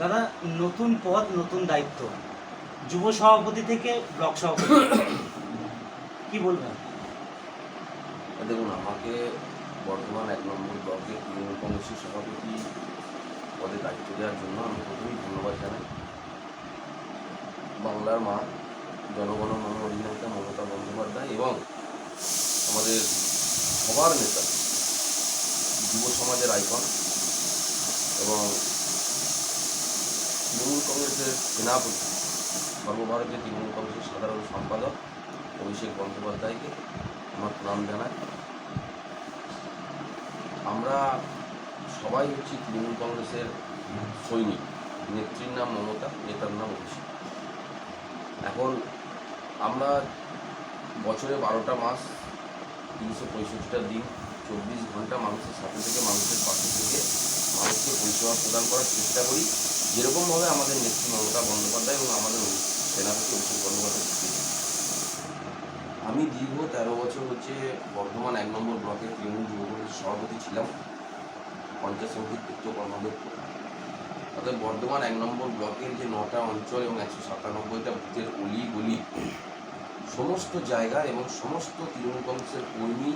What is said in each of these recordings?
দাদা, নতুন পদ, নতুন দায়িত্ব। যুব সভাপতি থেকে ব্লক সভাপতি কি বলবেন? দেখুন, আমাকে বর্তমান এক নম্বর ব্লকে তৃণমূল কংগ্রেসের সভাপতি পদে দায়িত্ব দেওয়ার জন্য আমি প্রথমেই ধন্যবাদ জানাই। বাংলার মা, জনগণ মন অধিনায়িকা মমতা বন্দ্যোপাধ্যায় এবং আমাদের সবার নেতা, যুব সমাজের আইকন এবং তৃণমূল কংগ্রেসের সেনাপতি, সর্বভারতীয় তৃণমূল কংগ্রেসের সাধারণ সম্পাদক অভিষেক বন্দ্যোপাধ্যায়কে আমার প্রণাম জানাই। আমরা সবাই হচ্ছি তৃণমূল কংগ্রেসের সৈনিক, নেত্রীর নাম মমতা, নেতার নাম অভিষেক। এখন আমরা বছরে বারোটা মাস, তিনশো পঁয়ষট্টিটা দিন, চব্বিশ ঘণ্টা মানুষের সাথে থেকে মানুষের পাশে থেকে মানুষকে পরিষেবা প্রদান করার চেষ্টা করি। যেরকমভাবে আমাদের নেত্রী মমতা বন্দ্যোপাধ্যায় এবং আমাদের সেনাপতি অভিষেক বন্দ্যোপাধ্যায়। আমি দীর্ঘ তেরো বছর হচ্ছে বর্ধমান এক নম্বর ব্লকের তৃণমূল যুব সভাপতি ছিলাম, পঞ্চাশ সমিতির উচ্চ কর্মাধ্যক্ষ অর্থাৎ বর্ধমান এক নম্বর ব্লকের যে নটা অঞ্চল এবং একশো সাতানব্বইটা বুথের অলি গলি সমস্ত জায়গা এবং সমস্ত তৃণমূল কংগ্রেসের কর্মী,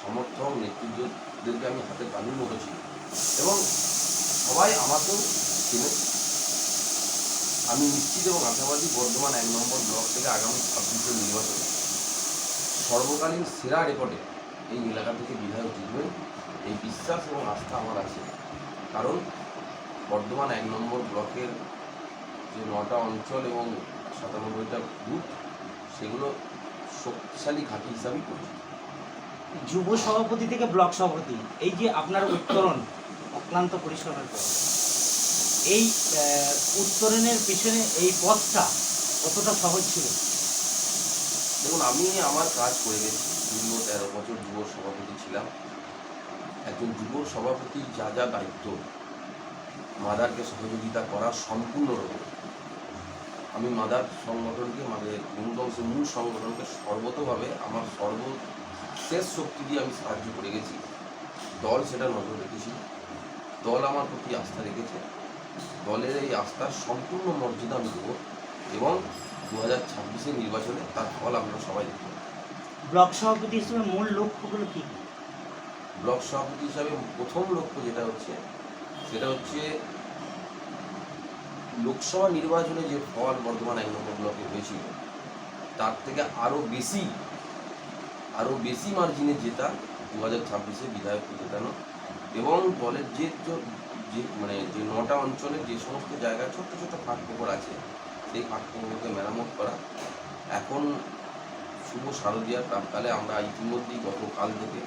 সমর্থক, নেতৃত্বদেরকে আমি হাতে তালুর মতো এবং সবাই আমাকেও চিনে আমি নিশ্চিত এবং আশাবাদী বর্ধমান এক নম্বর ব্লক থেকে আগামী ছাব্বিশে নির্বাচনে। সর্বকালীন সেরা রেকর্ডে এই এলাকা থেকে বিধায়ক জিতবেন, এই বিশ্বাস এবং আস্থা আমার আছে। কারণ বর্ধমান এক নম্বর ব্লকের যে নটা অঞ্চল এবং সাতানব্বইটা বুথ, সেগুলো শক্তিশালী ঘাঁটি হিসাবেই পরিচিত। যুব সভাপতি থেকে ব্লক সভাপতি, এই যে আপনার উত্তরণ, অক্লান্ত পরিশ্রমের পর এই উত্তরণের পিছনে এই পথটা কতটা সহজ ছিল? দেখুন, আমি আমার কাজ করে গেছি। দীর্ঘ তেরো বছর যুব সভাপতি ছিলাম। একজন যুব সভাপতির যা যা দায়িত্ব, মাদারকে সহযোগিতা করা সম্পূর্ণরূপে। আমি মাদার সংগঠনকে মানে তৃণমূল মূল সংগঠনকে সর্বতভাবে আমার সর্বশেষ শক্তি দিয়ে আমি সাহায্য করে গেছি। দল সেটা নজর রেখেছি দল আমার প্রতি আস্থা রেখেছে। দলের এই আস্থার সম্পূর্ণ মর্যাদা আমি দেবো এবং দু হাজার ছাব্বিশের নির্বাচনে তার ফল আমরা সবাই দেখব ব্লক সভাপতি হিসেবে মূল লক্ষ্যগুলো কি? ব্লক সভাপতি হিসাবে প্রথম লক্ষ্য যেটা হচ্ছে সেটা হচ্ছে লোকসভা নির্বাচনে যে ফল বর্ধমান এক নম্বর ব্লকে হয়েছিল তার থেকে আরও বেশি আরও বেশি মার্জিনে জেতা দু হাজার ছাব্বিশে বিধায়ককে জেতানো এবং দলের যে য- মানে যে নটা অঞ্চলে যে সমস্ত জায়গায় ছোট্ট ছোট্ট ফাঁক ফোকর আছে, সেই ফাঁক ফোকরকে মেরামত করা। এখন শুভ শারদীয়ার প্রাককালে আমরা ইতিমধ্যেই গতকাল থেকে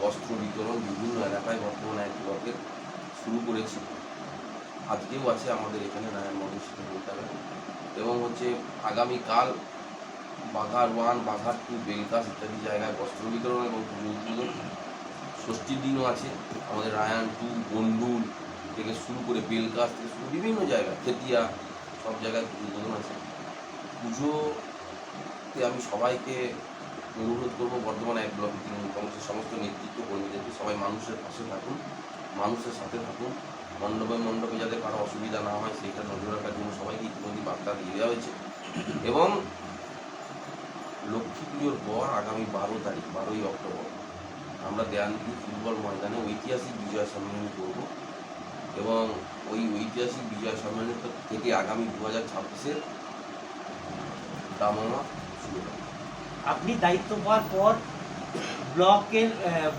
বস্ত্র বিতরণ বিভিন্ন এলাকায় বর্তমানে এক ব্লকের শুরু করেছি। আজকেও আছে আমাদের এখানে নারায়ণ মন্দির। বলতে এবং হচ্ছে আগামীকাল বাঘার ওয়ান, বাঘার টু বেলকাস ইত্যাদি জায়গায় বস্ত্র বিতরণ এবং পুজো উদ্বোধন। ষষ্ঠীর দিনও আছে। আমাদের রায়ান টু গন্ডুল থেকে শুরু করে বেলকাস থেকে শুরু বিভিন্ন জায়গায় খেতিয়া, সব জায়গায় উদ্বোধন আছে। পুজোতে আমি সবাইকে অনুরোধ করব বর্ধমানে এক ব্লকে তৃণমূল কংগ্রেসের সমস্ত নেতৃত্ব কর্মীদেরকে সবাই মানুষের পাশে থাকুন, মানুষের সাথে থাকুন। মণ্ডপে মণ্ডপে যাতে কারও অসুবিধা না হয়, সেইটা নজর রাখার জন্য সবাইকে ইতিমধ্যে বার্তা দিয়ে দেওয়া হয়েছে। এবং লক্ষ্মী পুজোর পর আগামী বারো তারিখ, বারোই অক্টোবর আমরা দেয়ালদি ফুটবল ময়দানে ঐতিহাসিক বিজয় সম্মেলন করব এবং ওই ঐতিহাসিক বিজয় সম্মেলন থেকে আগামী দু হাজার ছাব্বিশের দামামা শুরু হবে। আপনি দায়িত্ব পাওয়ার পর ব্লকের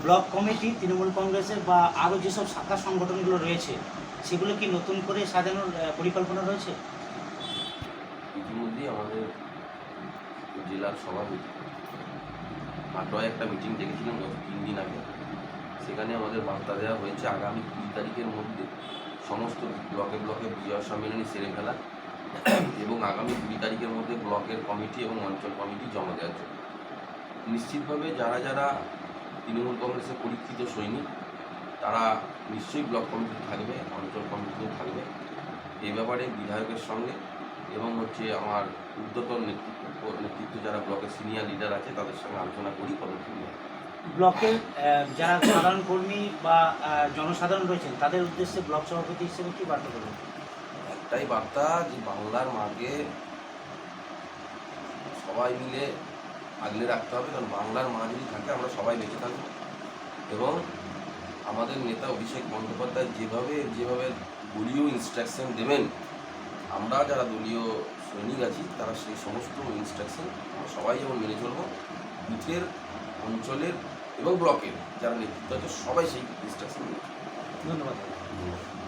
ব্লক কমিটি তৃণমূল কংগ্রেসের বা আরও যেসব শাখা সংগঠনগুলো রয়েছে সেগুলো কি নতুন করে সাজানোর পরিকল্পনা রয়েছে? ইতিমধ্যেই আমাদের জেলার সভাপতি আটোয়ায় একটা মিটিং ডেকেছিলেন গত তিন দিন আগে। সেখানে আমাদের বার্তা দেওয়া হয়েছে আগামী কুড়ি তারিখের মধ্যে সমস্ত ব্লকে ব্লকে বিজয় সম্মেলনী সেরে ফেলা এবং আগামী কুড়ি তারিখের মধ্যে ব্লকের কমিটি এবং অঞ্চল কমিটি জমা দেওয়ার জন্য। নিশ্চিতভাবে যারা যারা তৃণমূল কংগ্রেসের পরীক্ষিত সৈনিক, তারা নিশ্চয়ই ব্লক কমিটি থাকবে, অঞ্চল কমিটিতেও থাকবে। এই ব্যাপারে বিধায়কের সঙ্গে এবং হচ্ছে আমার ঊর্ধ্বতন নেতৃত্ব নেতৃত্ব যারা ব্লকের সিনিয়র লিডার আছে তাদের সঙ্গে আলোচনা করি নেওয়া ব্লকের যারা সাধারণ কর্মী বা জনসাধারণ রয়েছেন তাদের উদ্দেশ্যে ব্লক সভাপতি হিসেবে কি বার্তা দেবেন? একটাই বার্তা যে বাংলার মাকে সবাই মিলে আগলে রাখতে হবে কারণ বাংলার মা যদি থাকে আমরা সবাই বেঁচে থাকব। এবং আমাদের নেতা অভিষেক বন্দ্যোপাধ্যায় যেভাবে যেভাবে দলীয় ইনস্ট্রাকশন দেবেন আমরা যারা দলীয় সৈনিক আছি তারা সেই সমস্ত ইনস্ট্রাকশন আমরা সবাই যেমন মেনে চলবো বুথের অঞ্চলের এবং ব্লকের যারা নেতৃত্ব আছে সবাই সেই ইনস্ট্রাকশন মেনে চলবো। ধন্যবাদ দাদা।